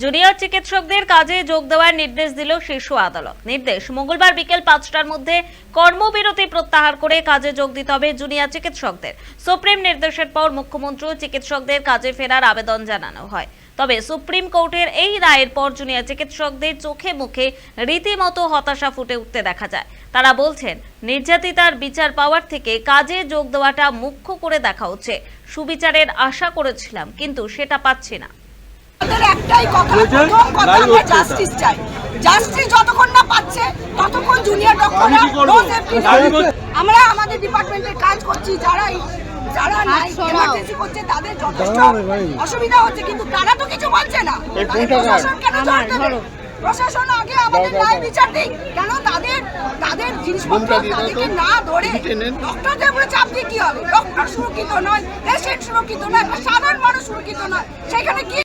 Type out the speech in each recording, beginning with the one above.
Junior চিকিৎসকদের কাজে যোগ দেওয়ার নির্দেশ দিল শীর্ষ আদালত। নির্দেশ, মঙ্গলবার বিকেল পাঁচটার মধ্যে কর্মবিরতি প্রত্যাহার করে কাজে যোগ দিতে হবে জুনিয়র চিকিৎসকদের। সুপ্রিম নির্দেশের পর মুখ্যমন্ত্রী চিকিৎসকদের কাজে ফেরার আবেদন জানানো হয়। তবে সুপ্রিম কোর্টের এই রায়ের পর জুনিয়র চিকিৎসকদের চোখে মুখে রীতিমতো হতাশা ফুটে উঠতে দেখা যায়। তারা বলছেন, নির্যাতিতার বিচার পাওয়ার থেকে কাজে যোগ দেওয়াটা মুখ্য করে দেখা হচ্ছে। সুবিচারের আশা করেছিলাম, কিন্তু সেটা পাচ্ছি না। আমাদের একটাই কথা প্রথম কথা আমরা জাস্টিস চাই। জাস্টিস যতক্ষণ না পাচ্ছে ততক্ষণ জুনিয়র ডক্টররা আমরা আমাদের ডিপার্টমেন্টে কাজ করছি যারা যারা নাই এমার্জেন্সি করছে তাদের যথেষ্ট অসুবিধা হচ্ছে কিন্তু তারা তো কিছু বলছে না। প্রশাসন কেন জোর দেবে? প্রশাসন আগে আমাদের ন্যায় বিচার দিক কেন তাদের তাদের জিনিসপত্র তাদেরকে না ধরে ডক্টরদের উপরে চাপ দিয়ে কি হবে? ডক্টর সুরক্ষিত নয় পেশেন্ট সুরক্ষিত নয় সাধারণ মানুষ সুরক্ষিত নয়। সেখানে কি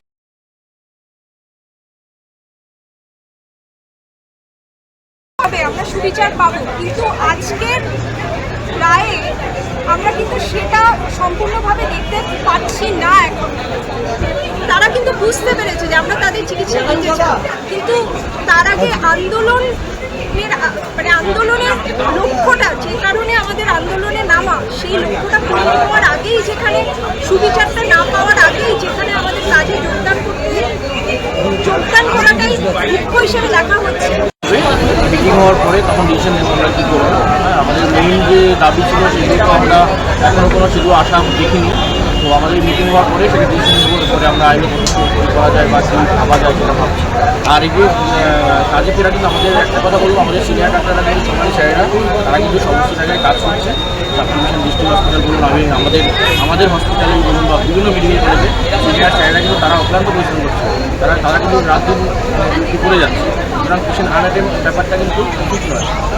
সুবিচার পাবো। কিন্তু আজকের রায়ে আমরা কিন্তু সেটা সম্পূর্ণভাবে দেখতে পাচ্ছি না এখন। তারা কিন্তু বুঝতে পেরেছে যে আমরা তাদের চিকিৎসা চাই। কিন্তু তার আগে আন্দোলনের আ- মানে আন্দোলনের লক্ষ্যটা, যে কারণে আমাদের আন্দোলনে নামা, সেই লক্ষ্যটা পূরণ হওয়ার আগেই যেখানে সুবিচারটা না পাওয়ার আগেই যেখানে আমাদের কাজে যোগদান করতে, যোগদান করাটাই মুখ্য হিসেবে দেখা হচ্ছে। মিটিং হওয়ার পরে তখন ডিসিশন নেব আমরা কী করব। হ্যাঁ আমাদের মেইন যে দাবি ছিল সেগুলো আমরা এখনও কোনো সেগুলো আশা দেখিনি। তো আমাদের মিটিং হওয়ার পরে সেটা ডিসিশন নেব পরে আমরা আইনে করা যায় বা কী ভাবা যায় সেটা ভাবছি। আর এই কাজে ফেরা কিন্তু আমাদের একটা কথা বলব আমাদের সিনিয়র ডাক্তাররা কিন্তু সরকারি স্যারেরা তারা কিন্তু সমস্ত জায়গায় কাজ করছে। সাবডিভিশন ডিস্ট্রিক্ট হসপিটাল বলুন, আমি, আমাদের আমাদের হসপিটালে বলুন বা বিভিন্ন মেডিকেল কলেজে সিনিয়র স্যারেরা কিন্তু তারা অক্লান্ত পরিশ্রম করছে। তারা তারা কিন্তু রাত দিন করে যাচ্ছে? সুতরাং পেশেন্ট আনাটের ব্যাপারটা কিন্তু ঠিক নয়।